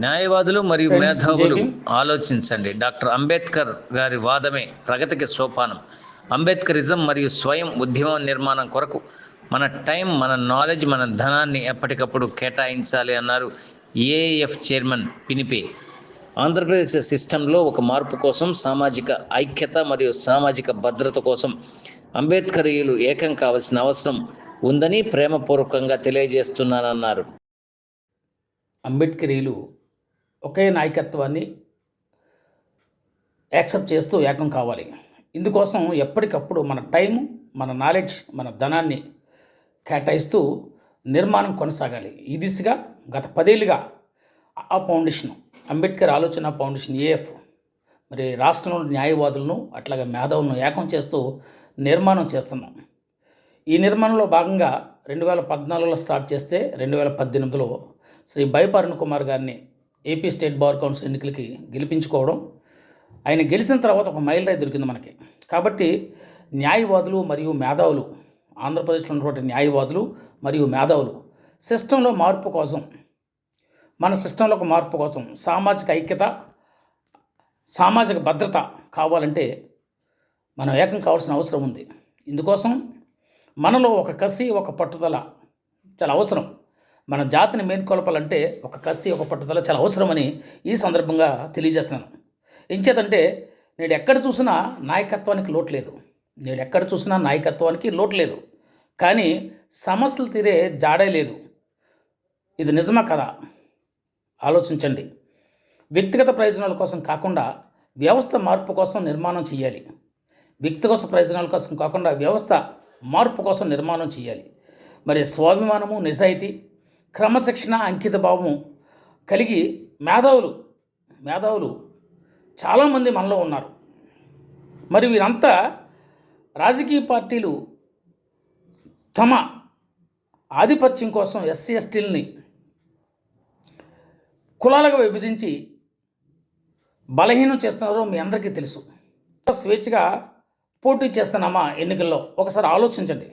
న్యాయవాదులు మరియు మేధావులు. ఆలోచించండి. డాక్టర్ అంబేద్కర్ గారి వాదమే ప్రగతికి సోపానం. అంబేద్కరిజం మరియు స్వయం ఉద్యమం నిర్మాణం కొరకు మన టైం మన నాలెడ్జ్ మన ధనాన్ని ఎప్పటికప్పుడు కేటాయించాలి అన్నారు ఏఎఫ్ చైర్మన్ పినిపే. ఆంధ్రప్రదేశ్ సిస్టంలో ఒక మార్పు కోసం సామాజిక ఐక్యత మరియు సామాజిక భద్రత కోసం అంబేద్కరీయులు ఏకం కావాల్సిన అవసరం ఉందని ప్రేమపూర్వకంగా తెలియజేస్తున్నానన్నారు. అంబేద్కరీలు ఒకే నాయకత్వాన్ని యాక్సెప్ట్ చేస్తూ ఏకం కావాలి. ఇందుకోసం ఎప్పటికప్పుడు మన టైం మన నాలెడ్జ్ మన ధనాన్ని కేటాయిస్తూ నిర్మాణం కొనసాగాలి. ఈ దిశగా గత పదేళ్ళుగా ఆ ఫౌండేషన్ అంబేద్కర్ ఆలోచన ఫౌండేషన్ ఏఎఫ్ మరి రాష్ట్రంలో న్యాయవాదులను అట్లాగే మేధావులను ఏకం చేస్తూ నిర్మాణం చేస్తున్నాం. ఈ నిర్మాణంలో భాగంగా రెండు వేల పద్నాలుగులో స్టార్ట్ చేస్తే రెండు వేల పద్దెనిమిదిలో శ్రీ బైపరుణ్ కుమార్ గారిని ఏపీ స్టేట్ బార్ కౌన్సిల్ ఎన్నికలకి గెలిపించుకోవడం ఆయన గెలిచిన తర్వాత ఒక మైల్ రాయి దొరికింది మనకి. కాబట్టి న్యాయవాదులు మరియు మేధావులు ఆంధ్రప్రదేశ్లో ఉన్నటువంటి న్యాయవాదులు మరియు మేధావులు సిస్టంలో మార్పు కోసం మన సిస్టంలో ఒక మార్పు కోసం సామాజిక ఐక్యత సామాజిక భద్రత కావాలంటే మనం ఏకం కావాల్సిన అవసరం ఉంది. ఇందుకోసం మనలో ఒక కసి ఒక పట్టుదల చాలా అవసరం. మన జాతిని మేల్కొల్పాలంటే ఒక కసి ఒక పట్టుదల చాలా అవసరమని ఈ సందర్భంగా తెలియజేస్తున్నాను. ఎంచేతంటే నేడు ఎక్కడ చూసినా నాయకత్వానికి లోటు లేదు. నేడు ఎక్కడ చూసినా నాయకత్వానికి లోటు లేదు. కానీ సమస్యలు తీరే జాడే లేదు. ఇది నిజమా కదా? ఆలోచించండి. వ్యక్తిగత ప్రయోజనాల కోసం కాకుండా వ్యవస్థ మార్పు కోసం నిర్మాణం చేయాలి వ్యక్తిగత ప్రయోజనాల కోసం కాకుండా వ్యవస్థ మార్పు కోసం నిర్మాణం చేయాలి మరి స్వాభిమానము నిజాయితీ క్రమశిక్షణ అంకిత భావం కలిగి మేధావులు మేధావులు చాలామంది మనలో ఉన్నారు. మరి వీరంతా రాజకీయ పార్టీలు తమ ఆధిపత్యం కోసం ఎస్సీ ఎస్టీలని కులాలుగా విభజించి బలహీనం చేస్తున్నారో మీ అందరికీ తెలుసు. స్వేచ్ఛగా పోటీ చేస్తున్నామా ఎన్నికల్లో? ఒకసారి ఆలోచించండి.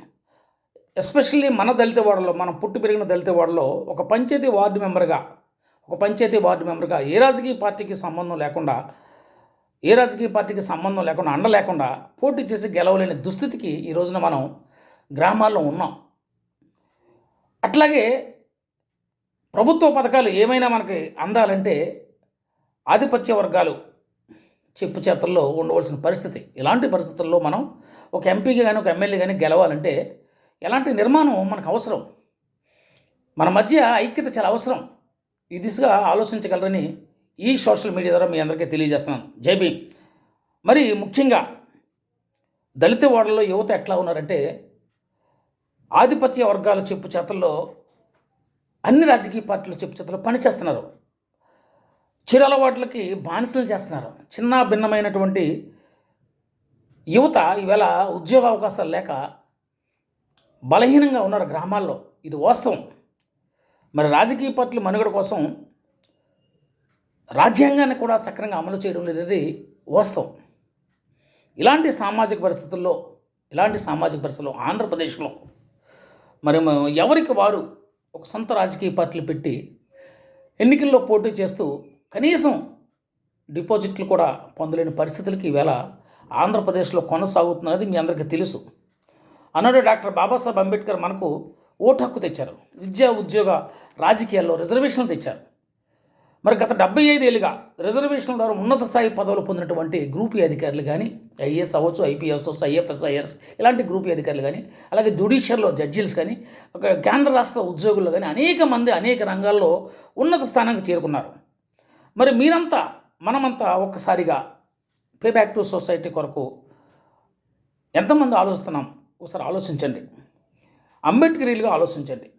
ఎస్పెషల్లీ మన దళిత వాడలో మనం పుట్టి పెరిగిన దళిత వాడలో ఒక పంచాయతీ వార్డు మెంబర్గా ఒక పంచాయతీ వార్డు మెంబర్గా ఏ రాజకీయ పార్టీకి సంబంధం లేకుండా ఏ రాజకీయ పార్టీకి సంబంధం లేకుండా అండ లేకుండా పోటీ చేసి గెలవలేని దుస్థితికి ఈ రోజున మనం గ్రామాల్లో ఉన్నాం. అట్లాగే ప్రభుత్వ పథకాలు ఏమైనా మనకి అందాలంటే ఆధిపత్య వర్గాలు చెప్పు చేతల్లో ఉండవలసిన పరిస్థితి. ఇలాంటి పరిస్థితుల్లో మనం ఒక ఎంపీకి కానీ ఒక ఎమ్మెల్యే కానీ గెలవాలంటే ఎలాంటి నిర్మాణం మనకు అవసరం? మన మధ్య ఐక్యత చాలా అవసరం. ఈ దిశగా ఆలోచించగలరని ఈ సోషల్ మీడియా ద్వారా మీ అందరికీ తెలియజేస్తున్నాను. జై భీమ్. మరి ముఖ్యంగా దళిత వాడల్లో యువత ఎట్లా ఉన్నారంటే ఆధిపత్య వర్గాల చెప్పు చేతల్లో అన్ని రాజకీయ పార్టీలు చెప్పు చేతల్లో పనిచేస్తున్నారు చిరలవాట్లకి బానిసలు చేస్తున్నారు. చిన్న భిన్నమైనటువంటి యువత ఈవేళ ఉద్యోగ అవకాశాలు లేక బలహీనంగా ఉన్నారు గ్రామాల్లో. ఇది వాస్తవం. మరి రాజకీయ పార్టీల మనుగడ కోసం రాజ్యాంగాన్ని కూడా సక్రంగా అమలు చేయడం లేదనేది వాస్తవం. ఇలాంటి సామాజిక పరిస్థితుల్లో ఇలాంటి సామాజిక పరిస్థితుల్లో ఆంధ్రప్రదేశ్లో మరి ఎవరికి వారు ఒక సొంత రాజకీయ పార్టీలు పెట్టి ఎన్నికల్లో పోటీ చేస్తూ కనీసం డిపాజిట్లు కూడా పొందలేని పరిస్థితులకి ఈవేళ ఆంధ్రప్రదేశ్లో కొనసాగుతున్నది మీ అందరికీ తెలుసు. అన్నాడు డాక్టర్ బాబాసాహెబ్ అంబేద్కర్ మనకు ఓటు హక్కు తెచ్చారు. విద్యా ఉద్యోగ రాజకీయాల్లో రిజర్వేషన్లు తెచ్చారు. మరి గత డెబ్బై ఐదేళ్ళుగా రిజర్వేషన్ల ద్వారా ఉన్నత స్థాయి పదవులు పొందినటువంటి గ్రూపీ అధికారులు కానీ ఐఏఎస్ అవ్వచ్చు ఐపీఎస్ అవ్వచ్చు ఐఎఫ్ఎస్ ఐఎస్ ఇలాంటి గ్రూప్ అధికారులు కానీ అలాగే జ్యుడిషియల్లో జడ్జీలు కానీ ఒక కేంద్ర రాష్ట్ర ఉద్యోగులు కానీ అనేక మంది అనేక రంగాల్లో ఉన్నత స్థానానికి చేరుకున్నారు. మరి మీరంతా మనమంతా ఒక్కసారిగా పే బ్యాక్ టు సొసైటీ కొరకు ఎంతమంది ఆలోచిస్తున్నాం? ఒకసారి ఆలోచించండి. అంబేద్కరీలుగా ఆలోచించండి.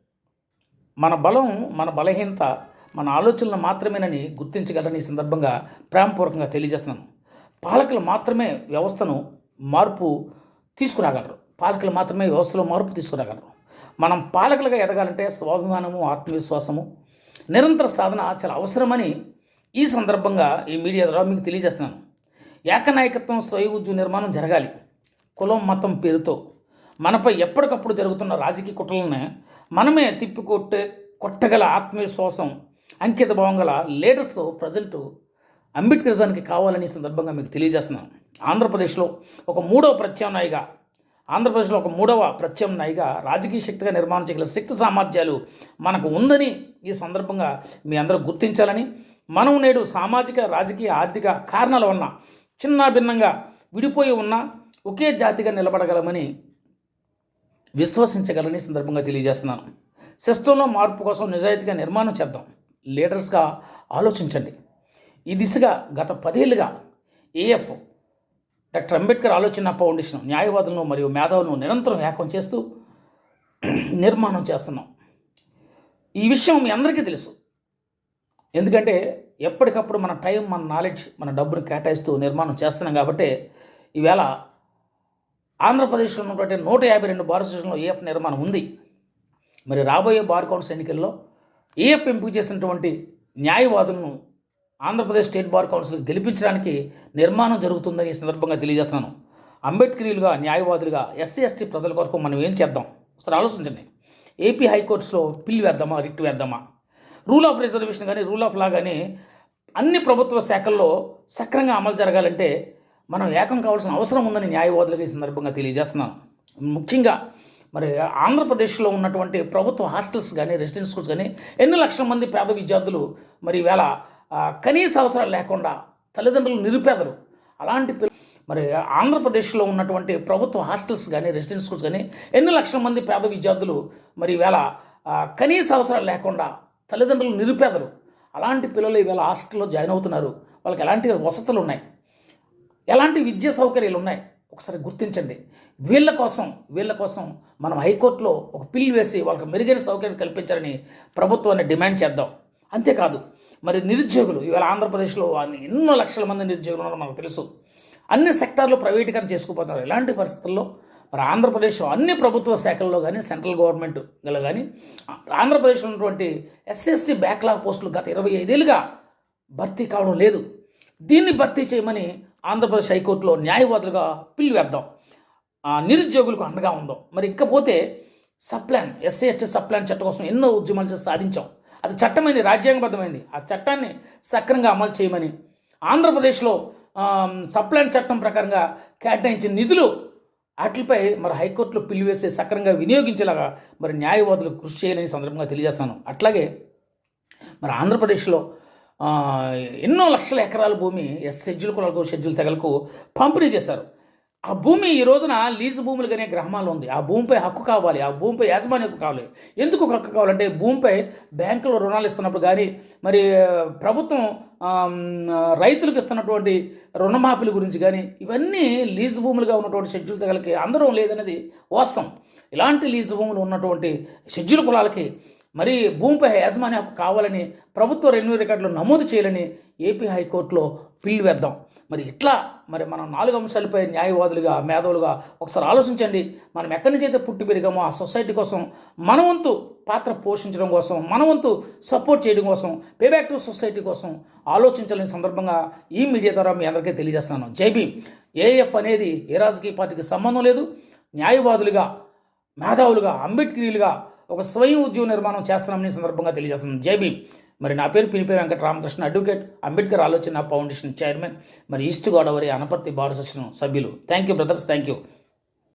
మన బలం మన బలహీనత మన ఆలోచనలు మాత్రమేనని గుర్తించగలని ఈ సందర్భంగా ప్రేమపూర్వకంగా తెలియజేస్తున్నాను. పాలకులు మాత్రమే వ్యవస్థను మార్పు తీసుకురాగలరు. పాలకులు మాత్రమే వ్యవస్థలో మార్పు తీసుకురాగలరు. మనం పాలకులుగా ఎదగాలంటే స్వాభిమానము ఆత్మవిశ్వాసము నిరంతర సాధన చాలా అవసరమని ఈ సందర్భంగా ఈ మీడియా ద్వారా మీకు తెలియజేస్తున్నాను. ఏకనాయకత్వం స్వయం ఉద్యోగ నిర్మాణం జరగాలి. కులం మతం పేరుతో. మనపై ఎప్పటికప్పుడు జరుగుతున్న రాజకీయ కుట్రలను మనమే తిప్పికొట్టే కొట్టగల ఆత్మవిశ్వాసం అంకిత భావం గల లీడర్స్ ప్రజెంట్ అంబేద్కరిజానికి కావాలని సందర్భంగా మీకు తెలియజేస్తున్నాను. ఆంధ్రప్రదేశ్లో ఒక మూడవ ప్రత్యామ్నాయిగా ఆంధ్రప్రదేశ్లో ఒక మూడవ ప్రత్యామ్నాయిగా రాజకీయ శక్తిగా నిర్మాణం చేయగల శక్తి సామర్థ్యాలు మనకు ఉందని ఈ సందర్భంగా మీ అందరూ గుర్తించాలని మనం నేడు సామాజిక రాజకీయ ఆర్థిక కారణాల వలన చిన్న భిన్నంగా విడిపోయి ఉన్న ఒకే జాతిగా నిలబడగలమని విశ్వసించగలని సందర్భంగా తెలియజేస్తున్నాను. సిస్టంలో మార్పు కోసం నిజాయితీగా నిర్మాణం చేద్దాం. లీడర్స్గా ఆలోచించండి. ఈ దిశగా గత పదేళ్ళుగా ఏఎఫ్ డాక్టర్ అంబేద్కర్ ఆలోచన ఫౌండేషన్ న్యాయవాదులను మరియు మేధావులను నిరంతరం ఏకం చేస్తూ నిర్మాణం చేస్తున్నాం. ఈ విషయం మీ అందరికీ తెలుసు. ఎందుకంటే ఎప్పటికప్పుడు మన టైం మన నాలెడ్జ్ మన డబ్బును కేటాయిస్తూ నిర్మాణం చేస్తున్నాం కాబట్టి ఈవేళ ఆంధ్రప్రదేశ్లో ఉన్నటువంటి నూట యాభై రెండు బార్ స్టేషన్లో ఏఎఫ్ నిర్మాణం ఉంది. మరి రాబోయే బార్ కౌన్సిల్ ఎన్నికల్లో ఏఎఫ్ ఎంపిక చేసినటువంటి న్యాయవాదులను ఆంధ్రప్రదేశ్ స్టేట్ బార్ కౌన్సిల్ గెలిపించడానికి నిర్మాణం జరుగుతుందని ఈ సందర్భంగా తెలియజేస్తున్నాను. అంబేద్కరీలుగా న్యాయవాదులుగా ఎస్సీ ఎస్టీ ప్రజల కొరకు మనం ఏం చేద్దాం? ఒకసారి ఆలోచించండి. ఏపీ హైకోర్టులో పిల్లి వేద్దామా రిట్ వేద్దామా? రూల్ ఆఫ్ రిజర్వేషన్ కానీ రూల్ ఆఫ్ లా కానీ అన్ని ప్రభుత్వ శాఖల్లో సక్రంగా అమలు జరగాలంటే మనం ఏకం కావాల్సిన అవసరం ఉందని న్యాయవాదులకు ఈ సందర్భంగా తెలియజేస్తున్నాను. ముఖ్యంగా మరి ఆంధ్రప్రదేశ్లో ఉన్నటువంటి ప్రభుత్వ హాస్టల్స్ కానీ రెసిడెన్స్ స్కూల్స్ కానీ ఎన్ని లక్షల మంది పేద విద్యార్థులు మరి వేళ కనీస అవసరాలు లేకుండా తల్లిదండ్రులు నిరుపేదలు. అలాంటి పిల్ల- మరి ఆంధ్రప్రదేశ్లో ఉన్నటువంటి ప్రభుత్వ హాస్టల్స్ కానీ రెసిడెన్స్ స్కూల్స్ కానీ ఎన్ని లక్షల మంది పేద విద్యార్థులు మరి వేళ కనీస అవసరాలు లేకుండా తల్లిదండ్రులు నిరుపేదలు. అలాంటి పిల్లలు ఈవేళ హాస్టల్లో జాయిన్ అవుతున్నారు. వాళ్ళకి ఎలాంటి వసతులు ఉన్నాయి? ఎలాంటి విద్యా సౌకర్యాలు ఉన్నాయి? ఒకసారి గుర్తించండి. వీళ్ళ కోసం వీళ్ళ కోసం మనం హైకోర్టులో ఒక పిల్లు వేసి వాళ్ళకి మెరుగైన సౌకర్యం కల్పించాలని ప్రభుత్వాన్ని డిమాండ్ చేద్దాం. అంతేకాదు మరి నిరుద్యోగులు ఇవాళ ఆంధ్రప్రదేశ్లో ఎన్నో లక్షల మంది నిరుద్యోగులు ఉన్నారో మనకు తెలుసు. అన్ని సెక్టార్లు ప్రైవేటీకరణ చేసుకుపోతున్నారు. ఇలాంటి పరిస్థితుల్లో? మరి ఆంధ్రప్రదేశ్ అన్ని ప్రభుత్వ శాఖల్లో కానీ సెంట్రల్ గవర్నమెంట్ గల కానీ ఆంధ్రప్రదేశ్లో ఉన్నటువంటి ఎస్ఎస్టీ బ్యాక్లాగ్ పోస్టులు గత ఇరవై ఐదేళ్ళుగా భర్తీ కావడం లేదు. దీన్ని భర్తీ చేయమని ఆంధ్రప్రదేశ్ హైకోర్టులో న్యాయవాదులుగా పిల్లు వేద్దాం. ఆ నిరుద్యోగులకు అండగా ఉందాం. మరి ఇకపోతే సప్లాన్ ఎస్సీ ఎస్టీ సప్లాన్ చట్టం కోసం ఎన్నో ఉద్యమాలు సాధించాం. అది చట్టమైంది రాజ్యాంగబద్ధమైంది. ఆ చట్టాన్ని సక్రంగా అమలు చేయమని ఆంధ్రప్రదేశ్లో సప్లాన్ చట్టం ప్రకారంగా కేటాయించిన నిధులు వాటిపై మరి హైకోర్టులో పిలివేసి సక్రంగా వినియోగించేలాగా మరి న్యాయవాదులు కృషి చేయాలని సందర్భంగా తెలియజేస్తాను. అట్లాగే మరి ఆంధ్రప్రదేశ్లో ఎన్నో లక్షల ఎకరాల భూమి ఎస్ షెడ్యూల్ కులాలకు షెడ్యూల్ తెగలకు పంపిణీ చేశారు. ఆ భూమి ఈ రోజున లీజు భూములు అనే ఉంది. ఆ భూమిపై హక్కు కావాలి. ఆ భూమిపై యాజమాన్యం హక్కు కావాలి. ఎందుకు ఒక హక్కు కావాలంటే భూమిపై బ్యాంకులో రుణాలు ఇస్తున్నప్పుడు కానీ మరి ప్రభుత్వం రైతులకు ఇస్తున్నటువంటి రుణమాఫీల గురించి కానీ ఇవన్నీ లీజు భూములుగా ఉన్నటువంటి షెడ్యూల్ తెగలకి అందరం లేదనేది వాస్తవం. ఇలాంటి లీజు భూములు ఉన్నటువంటి షెడ్యూల్ కులాలకి మరి భూమిపై యాజమాన్య హక్కు కావాలని ప్రభుత్వ రెవెన్యూ రికార్డులు నమోదు చేయాలని ఏపీ హైకోర్టులో ఫీల్డ్ వేద్దాం. మరి ఇట్లా మరి మనం నాలుగు అంశాలపై న్యాయవాదులుగా మేధావులుగా ఒకసారి ఆలోచించండి. మనం ఎక్కడి నుంచి అయితే పుట్టి పెరిగామో ఆ సొసైటీ కోసం మన వంతు పాత్ర పోషించడం కోసం మన వంతు సపోర్ట్ చేయడం కోసం పే టు సొసైటీ కోసం ఆలోచించాలని సందర్భంగా ఈ మీడియా ద్వారా మీ అందరికీ తెలియజేస్తున్నాను. జైబీ ఏఎఫ్ అనేది ఏ రాజకీయ పార్టీకి సంబంధం లేదు. న్యాయవాదులుగా మేధావులుగా అంబేద్కరీలుగా ఒక స్వయం ఉద్యోగ నిర్మాణం చేస్తున్నామని సందర్భంగా తెలియజేస్తుంది జేబీ మరి నా పేరు పిలిపే వెంకట రామకృష్ణ అడ్వకేట్ అంబేద్కర్ ఆలోచన ఫౌండేషన్ చైర్మన్ మరి east Godavari Anaparthi bar association సభ్యులు. Thank you brothers thank you